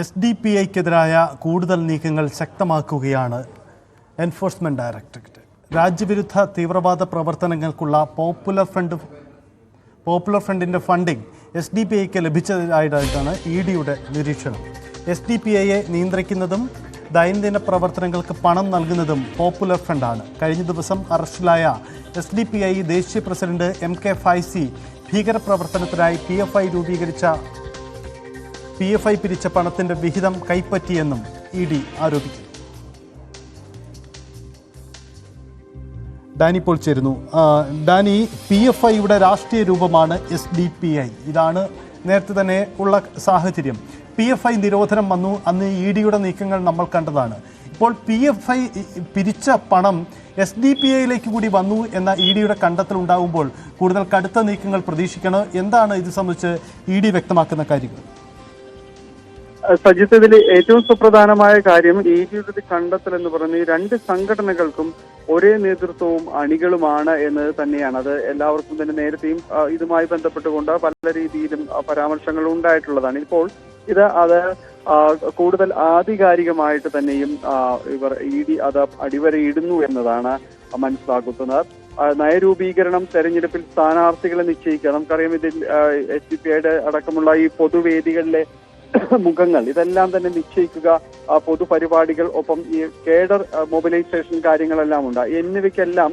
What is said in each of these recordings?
S D P ഐക്കെതിരായ കൂടുതൽ നീക്കങ്ങൾ ശക്തമാക്കുകയാണ് enforcement directorate. രാജ്യവിരുദ്ധ തീവ്രവാദ പ്രവർത്തനങ്ങൾക്കുള്ള പോപ്പുലർ ഫ്രണ്ട് പോപ്പുലർ ഫ്രണ്ടിന്റെ ഫണ്ടിംഗ് എസ് ഡി പി ഐക്ക് ലഭിച്ചതായിട്ടാണ് ഇ ഡിയുടെ നിരീക്ഷണം. എസ് ഡി പി ഐയെ നിയന്ത്രിക്കുന്നതും ദൈനംദിന പ്രവർത്തനങ്ങൾക്ക് പണം നൽകുന്നതും പോപ്പുലർ ഫ്രണ്ടാണ്. കഴിഞ്ഞ ദിവസം അറസ്റ്റിലായ എസ് ഡി പി ഐ ദേശീയ പ്രസിഡന്റ് എം കെ ഫൈസി ഭീകരപ്രവർത്തനത്തിനായി പി എഫ് ഐ രൂപീകരിച്ച പി എഫ് ഐ പിരിച്ച പണത്തിന്റെ വിഹിതം കൈപ്പറ്റിയെന്നും ഇ ഡി ആരോപിക്കുന്നു ഡാനി ഇപ്പോൾ ചേരുന്നു. ഡാനി പി എഫ് ഐയുടെ രാഷ്ട്രീയ രൂപമാണ് എസ് ഡി പി ഐ. ഇതാണ് നേരത്തെ തന്നെ ഉള്ള സാഹചര്യം. പി എഫ് ഐ നിരോധനം വന്നു. അന്ന് ഇ ഡിയുടെ നീക്കങ്ങൾ നമ്മൾ കണ്ടതാണ്. ഇപ്പോൾ പി എഫ് ഐ പിരിച്ച പണം എസ് ഡി പി ഐയിലേക്ക് കൂടി വന്നു എന്ന ഇ ഡിയുടെ കണ്ടെത്തൽ ഉണ്ടാകുമ്പോൾ കൂടുതൽ കടുത്ത നീക്കങ്ങൾ പ്രതീക്ഷിക്കണം. എന്താണ് ഇത് സംബന്ധിച്ച് ഇ ഡി വ്യക്തമാക്കുന്ന കാര്യങ്ങൾ? സജിത്ത് ഇതിൽ ഏറ്റവും സുപ്രധാനമായ കാര്യം ഡിയുടെ കണ്ടെത്തൽ എന്ന് പറയുന്നത് ഈ രണ്ട് സംഘടനകൾക്കും ഒരേ നേതൃത്വവും അണികളുമാണ് എന്നത് തന്നെയാണ്. അത് എല്ലാവർക്കും തന്നെ നേരത്തെയും ഇതുമായി ബന്ധപ്പെട്ടുകൊണ്ട് പല രീതിയിലും പരാമർശങ്ങൾ ഉണ്ടായിട്ടുള്ളതാണ്. ഇപ്പോൾ ഇത് അത് കൂടുതൽ ആധികാരികമായിട്ട് തന്നെയും ഇവർ ഇ ഡി അത് അടിവരയിടുന്നു എന്നതാണ് മനസ്സിലാക്കുന്നത് നയരൂപീകരണം തെരഞ്ഞെടുപ്പിൽ സ്ഥാനാർത്ഥികളെ നിശ്ചയിക്കുക. നമുക്കറിയാം ഇതിൽ എസ് ഡി പി ഐയുടെ അടക്കമുള്ള ഈ പൊതുവേദികളിലെ മുഖങ്ങൾ. ഇതെല്ലാം തന്നെ നിശ്ചയിക്കുക പൊതുപരിപാടികൾ ഒപ്പം ഈ കേഡർ മൊബിലൈസേഷൻ കാര്യങ്ങളെല്ലാം ഉണ്ട്. എന്നിവയ്ക്കെല്ലാം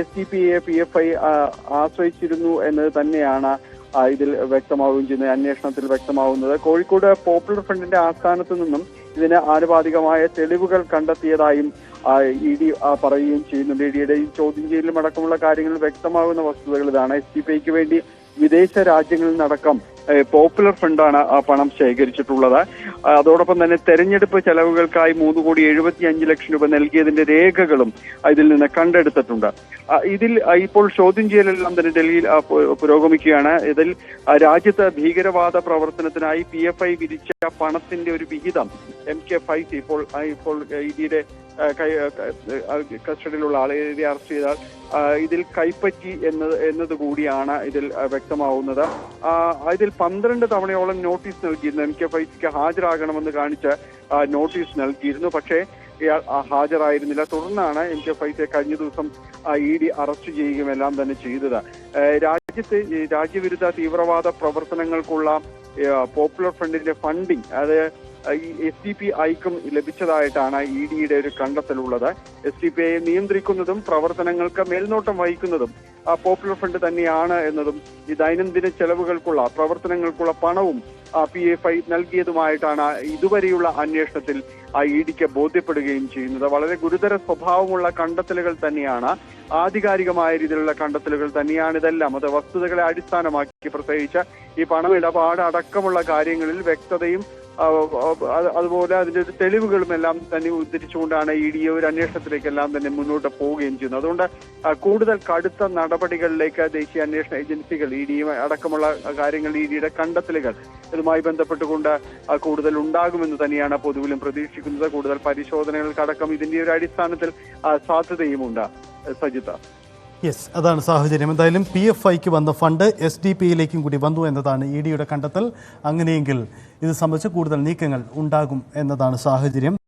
S D P A P F I ആശ്രയിച്ചിരുന്നു എന്നത് തന്നെയാണ് ഇതിൽ വ്യക്തമാവുകയും ചെയ്യുന്നത് അന്വേഷണത്തിൽ വ്യക്തമാവുന്നത്. കോഴിക്കോട് പോപ്പുലർ ഫ്രണ്ടിന്റെ ആസ്ഥാനത്ത് നിന്നും ഇതിന് ആനുപാതികമായ തെളിവുകൾ കണ്ടെത്തിയതായും ഇ ഡി പറയുകയും ചെയ്യുന്നുണ്ട്. ഇ ഡിയുടെ ചോദ്യം ചെയ്യലും അടക്കമുള്ള കാര്യങ്ങൾ വ്യക്തമാകുന്ന വസ്തുതകൾ ഇതാണ്. എസ് ഡി പി ഐക്ക് വേണ്ടി വിദേശ രാജ്യങ്ങളിൽ നിന്നടക്കം പോപ്പുലർ ഫണ്ടാണ് ആ പണം ശേഖരിച്ചിട്ടുള്ളത്. അതോടൊപ്പം തന്നെ തെരഞ്ഞെടുപ്പ് ചെലവുകൾക്കായി മൂന്ന് കോടി എഴുപത്തി അഞ്ച് ലക്ഷം രൂപ നൽകിയതിന്റെ രേഖകളും ഇതിൽ നിന്ന് കണ്ടെടുത്തിട്ടുണ്ട്. ഇതിൽ ഇപ്പോൾ ചോദ്യം ചെയ്യലെല്ലാം തന്നെ ഡൽഹിയിൽ പുരോഗമിക്കുകയാണ്. ഇതിൽ രാജ്യത്ത് ഭീകരവാദ പ്രവർത്തനത്തിനായി പി എഫ് ഐ വിരിച്ച പണത്തിന്റെ ഒരു വിഹിതം എം കെ ഫൈസി ഇപ്പോൾ ഇപ്പോൾ ഇഡിയുടെ കസ്റ്റഡിയിലുള്ള ആളെ ഇതി അറസ്റ്റ് ചെയ്താൽ ഇതിൽ കൈപ്പറ്റി എന്നത് എന്നത് കൂടിയാണ് ഇതിൽ വ്യക്തമാവുന്നത്. ഇതിൽ പന്ത്രണ്ട് തവണയോളം നോട്ടീസ് നൽകിയിരുന്നു. എം കെ ഫൈസിക്ക് ഹാജരാകണമെന്ന് കാണിച്ച് നോട്ടീസ് നൽകിയിരുന്നു. പക്ഷേ ഇയാൾ ഹാജരായിരുന്നില്ല. തുടർന്നാണ് എം കെ ഫൈസെ കഴിഞ്ഞ ദിവസം ഇ ഡി അറസ്റ്റ് ചെയ്യുകയും എല്ലാം തന്നെ ചെയ്തത്. രാജ്യത്തെ രാജ്യവിരുദ്ധ തീവ്രവാദ പ്രവർത്തനങ്ങൾക്കുള്ള പോപ്പുലർ ഫ്രണ്ടിന്റെ ഫണ്ടിങ് അത് ഈ എസ് ഡി പി ഐക്കും ലഭിച്ചതായിട്ടാണ് ഇ ഡിയുടെ ഒരു കണ്ടെത്തലുള്ളത്. എസ് ഡി പി ഐയെ നിയന്ത്രിക്കുന്നതും പ്രവർത്തനങ്ങൾക്ക് മേൽനോട്ടം വഹിക്കുന്നതും ആ പോപ്പുലർ ഫണ്ട് തന്നെയാണ് എന്നതും ഈ ദൈനംദിന ചെലവുകൾക്കുള്ള പ്രവർത്തനങ്ങൾക്കുള്ള പണവും പി എഫ് ഐ നൽകിയതുമായിട്ടാണ് ഇതുവരെയുള്ള അന്വേഷണത്തിൽ ആ ഇ ഡിക്ക് ബോധ്യപ്പെടുകയും ചെയ്യുന്നത്. വളരെ ഗുരുതര സ്വഭാവമുള്ള കണ്ടെത്തലുകൾ തന്നെയാണ് ആധികാരികമായ രീതിയിലുള്ള കണ്ടെത്തലുകൾ തന്നെയാണ് ഇതെല്ലാം. അത് വസ്തുതകളെ അടിസ്ഥാനമാക്കി പ്രത്യേകിച്ച് ഈ പണമിടപാട് അടക്കമുള്ള കാര്യങ്ങളിൽ വ്യക്തതയും അതുപോലെ അതിന്റെ ഒരു തെളിവുകളും എല്ലാം തന്നെ ഉദ്ധരിച്ചുകൊണ്ടാണ് ഇ ഡി ഒരു അന്വേഷണത്തിലേക്കെല്ലാം തന്നെ മുന്നോട്ട് പോവുകയും ചെയ്യുന്നത്. അതുകൊണ്ട് കൂടുതൽ കടുത്ത നടപടികളിലേക്ക് ദേശീയ അന്വേഷണ ഏജൻസികൾ ഇ ഡി അടക്കമുള്ള കാര്യങ്ങൾ ഇ ഡിയുടെ കണ്ടെത്തലുകൾ ഇതുമായി ബന്ധപ്പെട്ടുകൊണ്ട് കൂടുതൽ ഉണ്ടാകുമെന്ന് തന്നെയാണ് പൊതുവിലും പ്രതീക്ഷിക്കുന്നത്. കൂടുതൽ പരിശോധനകൾക്കടക്കം ഇതിന്റെ ഒരു അടിസ്ഥാനത്തിൽ സാധ്യതയുമുണ്ട്. സജിത. യെസ് അതാണ് സാഹചര്യം. എന്തായാലും പി എഫ് ഐക്ക് വന്ന ഫണ്ട് എസ് ഡി പി യിലേക്കും കൂടി വന്നു എന്നതാണ് ഇ ഡിയുടെ കണ്ടെത്തൽ. അങ്ങനെയെങ്കിൽ ഇത് സംബന്ധിച്ച് കൂടുതൽ നീക്കങ്ങൾ ഉണ്ടാകും എന്നതാണ് സാഹചര്യം.